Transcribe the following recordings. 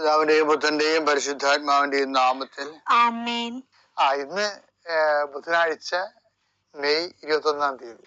പിതാവിന്റെയും പുത്രന്റെയും പരിശുദ്ധാത്മാവിന്റെയും നാമത്തിൽ. ആ ഇന്ന് ബുധനാഴ്ച മെയ് ഇരുപത്തി ഒന്നാം തീയതി.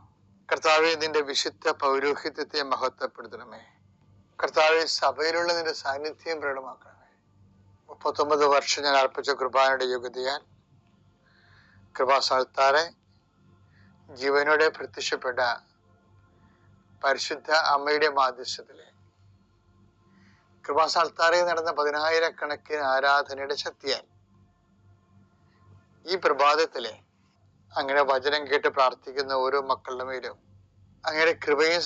കർത്താവെ നിന്റെ വിശുദ്ധ പൗരോഹിത്യത്തെ മഹത്വപ്പെടുത്തണമേ. കർത്താവെ സഭയിലുള്ള നിന്റെ സാന്നിധ്യം പ്രകടമാക്കണമേ. മുപ്പത്തൊമ്പത് വർഷം ഞാൻ അർപ്പിച്ച കൃപാനയുടെ യോഗ്യതയാൽ കൃപാസ്ഥാനത്താറെ ജീവനോടെ പ്രത്യക്ഷപ്പെട്ട പരിശുദ്ധ അമ്മയുടെ മാധ്യസ്ഥത്തിലെ കൃപാസാൽത്താറെ നടന്ന പതിനായിരക്കണക്കിന് ആരാധനയുടെ ശക്തിയാൽ ഈ പ്രഭാതത്തിലെ അങ്ങനെ വചനം കേട്ട് പ്രാർത്ഥിക്കുന്ന ഓരോ മക്കളുടെ മേലും അങ്ങനെ കൃപയും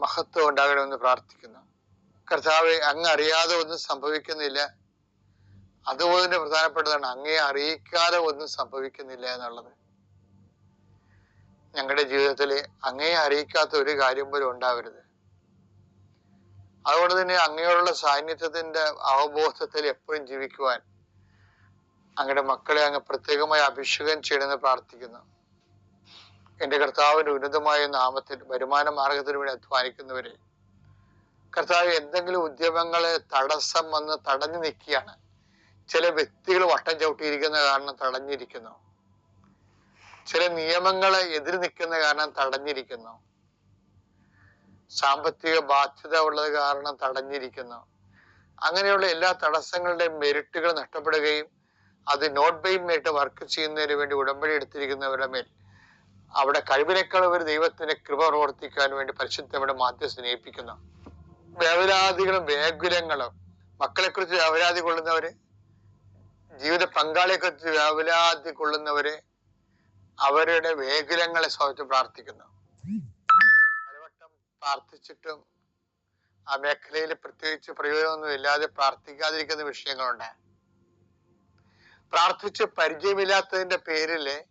മഹത്വം ഉണ്ടാകണമെന്ന് പ്രാർത്ഥിക്കുന്നു. കർത്താവ് അങ്ങ് അറിയാതെ ഒന്നും സംഭവിക്കുന്നില്ല. അതുപോലെ തന്നെ പ്രധാനപ്പെട്ടതാണ് അങ്ങയെ അറിയിക്കാതെ ഒന്നും സംഭവിക്കുന്നില്ല എന്നുള്ളത്. ഞങ്ങളുടെ ജീവിതത്തിൽ അങ്ങേ അറിയിക്കാത്ത ഒരു കാര്യം പോലും ഉണ്ടാവരുത്. അതുകൊണ്ട് തന്നെ അങ്ങയോടുള്ള സാന്നിധ്യത്തിന്റെ അവബോധത്തിൽ എപ്പോഴും ജീവിക്കുവാൻ അങ്ങയുടെ മക്കളെ അങ്ങ് പ്രത്യേകമായി അഭിഷേകം ചെയ്യണമെന്ന് പ്രാർത്ഥിക്കുന്നു. എന്റെ കർത്താവിന്റെ ഉന്നതമായ നാമത്തിൽ വരുമാന മാർഗത്തിന് വേണ്ടി അധ്വാനിക്കുന്നവരെ കർത്താവ് എന്തെങ്കിലും ഉദ്യമങ്ങളെ തടസ്സം വന്ന് തടഞ്ഞു നിൽക്കുകയാണ്. ചില വ്യക്തികൾ വട്ടം ചവിട്ടിയിരിക്കുന്ന കാരണം തടഞ്ഞിരിക്കുന്നു. ചില നിയമങ്ങളെ എതിര് നിൽക്കുന്ന കാരണം തടഞ്ഞിരിക്കുന്നു. സാമ്പത്തിക ബാധ്യത ഉള്ളത് കാരണം തടഞ്ഞിരിക്കുന്നു. അങ്ങനെയുള്ള എല്ലാ തടസ്സങ്ങളുടെയും മെരിറ്റുകൾ നഷ്ടപ്പെടുകയും അത് നോട്ട് ബെയിമായിട്ട് വർക്ക് ചെയ്യുന്നതിന് വേണ്ടി ഉടമ്പടി എടുത്തിരിക്കുന്നവരുടെ മേൽ. അവിടെ കഴിവിനേക്കാൾ ഒരു ദൈവത്തിന്റെ കൃപ പ്രവർത്തിക്കാൻ വേണ്ടി പരിശുദ്ധയുടെ മാധ്യസ്ഥനെ സ്നേഹിപ്പിക്കുന്ന വേവലാതികളും വ്യാകുലങ്ങളും. മക്കളെ കുറിച്ച് വേവലാതി കൊള്ളുന്നവര് ജീവിത പങ്കാളിയെ കുറിച്ച് വേവലാതി കൊള്ളുന്നവര് അവരുടെ വേകുലങ്ങളെ സമയത്ത് പ്രാർത്ഥിക്കുന്നു. പലവട്ടം പ്രാർത്ഥിച്ചിട്ടും ആ മേഖലയിൽ പ്രത്യേകിച്ച് പ്രയോജനമൊന്നും ഇല്ലാതെ പ്രാർത്ഥിക്കാതിരിക്കുന്ന വിഷയങ്ങളുണ്ട്. പ്രാർത്ഥിച്ച് പരിചയമില്ലാത്തതിന്റെ പേരിൽ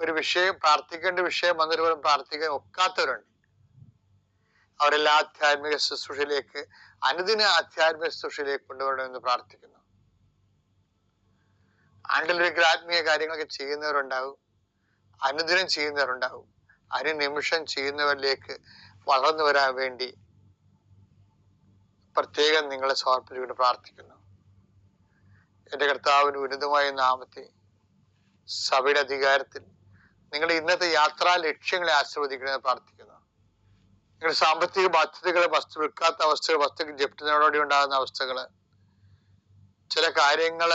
ഒരു വിഷയം പ്രാർത്ഥിക്കേണ്ട വിഷയം വന്നിട്ട് പോലും പ്രാർത്ഥിക്കാൻ ഒക്കാത്തവരുണ്ട്. അവരെല്ലാം ആധ്യാത്മിക ശുശ്രൂഷയിലേക്ക് അനുദിന ആധ്യാത്മിക ശുശ്രൂഷയിലേക്ക് കൊണ്ടുവരണമെന്ന് പ്രാർത്ഥിക്കുന്നു. ആണ്ടിലൊരിക്കൽ ആത്മീയ കാര്യങ്ങളൊക്കെ ചെയ്യുന്നവരുണ്ടാവും. അനുദിനം ചെയ്യുന്നവരുണ്ടാവും. അനുനിമിഷം ചെയ്യുന്നവരിലേക്ക് വളർന്നു വരാൻ വേണ്ടി പ്രത്യേകം നിങ്ങളെ സമർപ്പിച്ചുകൊണ്ട് പ്രാർത്ഥിക്കുന്നു. എന്റെ കർത്താവിന് ഉന്നതമായ നാമത്തെ സഭയുടെ അധികാരത്തിൽ നിങ്ങളുടെ ഇന്നത്തെ യാത്രാ ലക്ഷ്യങ്ങളെ ആശീർവദിക്കണമെന്ന് പ്രാർത്ഥിക്കുന്നു. നിങ്ങളുടെ സാമ്പത്തിക ബാധ്യതകളെ വസ്തു വിൽക്കാത്ത അവസ്ഥകൾ വസ്തുക്കൾ ജപ്തിനോടുകൂടി ഉണ്ടാകുന്ന അവസ്ഥകൾ ചില കാര്യങ്ങൾ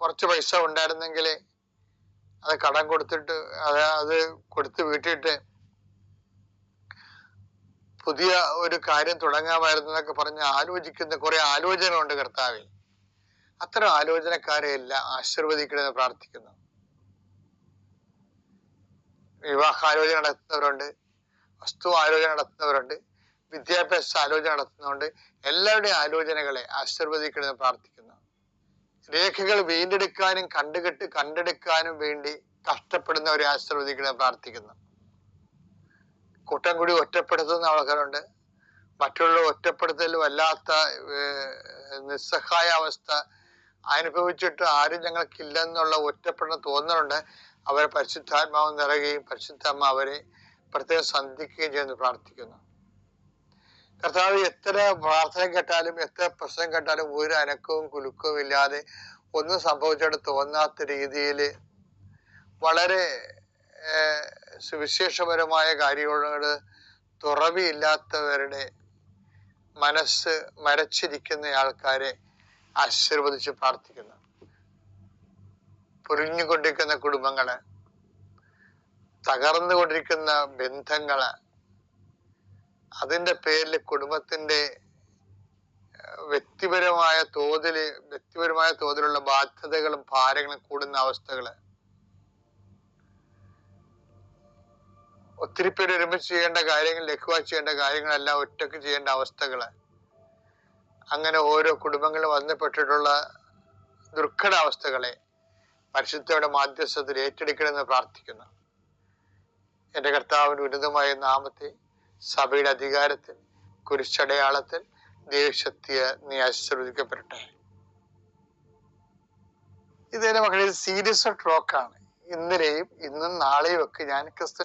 കുറച്ച് പൈസ ഉണ്ടായിരുന്നെങ്കിൽ അത് കടം കൊടുത്തിട്ട് അത് അത് കൊടുത്ത് വീട്ടിയിട്ട് പുതിയ ഒരു കാര്യം തുടങ്ങാമായിരുന്നു എന്നൊക്കെ പറഞ്ഞ് ആലോചിക്കുന്ന കുറെ ആലോചനകളുണ്ട് കർത്താവെ അത്തരം ആലോചനക്കാരെ എല്ലാം ആശീർവദിക്കണമെന്ന് പ്രാർത്ഥിക്കുന്നു. വിവാഹാലോചന നടത്തുന്നവരുണ്ട് വസ്തു ആലോചന നടത്തുന്നവരുണ്ട് വിദ്യാഭ്യാസ ആലോചന നടത്തുന്നവരുണ്ട്. എല്ലാവരുടെയും ആലോചനകളെ ആശീർവദിക്കണമെന്ന് പ്രാർത്ഥിക്കുന്നു. രേഖകൾ വീണ്ടെടുക്കാനും കണ്ടുകെട്ട് കണ്ടെടുക്കാനും വേണ്ടി കഷ്ടപ്പെടുന്നവരെ ആശീർവദിക്കണമെന്ന് പ്രാർത്ഥിക്കുന്നു. കൂട്ടം കൂടി ഒറ്റപ്പെടുത്തുന്ന ആൾക്കാരുണ്ട് മറ്റുള്ള ഒറ്റപ്പെടുത്തൽ വല്ലാത്ത നിസ്സഹായ അവസ്ഥ അനുഭവിച്ചിട്ട് ആരും ഞങ്ങൾക്കില്ലെന്നുള്ള ഒറ്റപ്പെടുന്ന തോന്നലുണ്ട്. അവരെ പരിശുദ്ധാത്മാവ് നിറയുകയും പരിശുദ്ധാത്മ അവരെ പ്രത്യേകം സന്ധിക്കുകയും ചെയ്യുന്നു പ്രാർത്ഥിക്കുന്നു. കർത്താവ് എത്ര പ്രാർത്ഥന കേട്ടാലും എത്ര പ്രശ്നം കേട്ടാലും ഒരു അനക്കവും കുലുക്കവും ഇല്ലാതെ ഒന്നും സംഭവിച്ചിട്ട് തോന്നാത്ത രീതിയിൽ വളരെ സുവിശേഷപരമായ കാര്യങ്ങളോട് തുറവിയില്ലാത്തവരുടെ മനസ്സ് മരച്ചിരിക്കുന്ന ആൾക്കാരെ ആശീർവദിച്ച് പ്രാർത്ഥിക്കുന്നു. പൊരിഞ്ഞുകൊണ്ടിരിക്കുന്ന കുടുംബങ്ങൾ തകർന്നുകൊണ്ടിരിക്കുന്ന ബന്ധങ്ങൾ അതിന്റെ പേരിൽ കുടുംബത്തിന്റെ വ്യക്തിപരമായ തോതിൽ വ്യക്തിപരമായ തോതിലുള്ള ബാധ്യതകളും ഭാരങ്ങളും കൂടുന്ന അവസ്ഥകൾ ഒത്തിരി പേര് ഒരുമിച്ച് ചെയ്യേണ്ട കാര്യങ്ങൾ ലഘുവായി ചെയ്യേണ്ട കാര്യങ്ങളെല്ലാം ഒറ്റയ്ക്ക് ചെയ്യേണ്ട അവസ്ഥകൾ അങ്ങനെ ഓരോ കുടുംബങ്ങളും വന്നപ്പെട്ടിട്ടുള്ള ദുർഘടാവസ്ഥകളെ പരിശുദ്ധയുടെ മാധ്യസ്ഥത്തിൽ ഏറ്റെടുക്കണമെന്ന് പ്രാർത്ഥിക്കുന്നു. എന്റെ കർത്താവിന്റെ ഉന്നതമായ നാമത്തെ സഭയുടെ അധികാരത്തിൽ കുരിശടയാളത്തിൽ ദേവശക്തിയെ നീ ആശീർവദിക്കപ്പെടട്ടെ. ഇത് എന്റെ മക്കളെ സീരിയസ് ട്രോക്കാണ് ഇന്നലെയും ഇന്നും നാളെയും ഒക്കെ ഞാൻ ക്രിസ്തു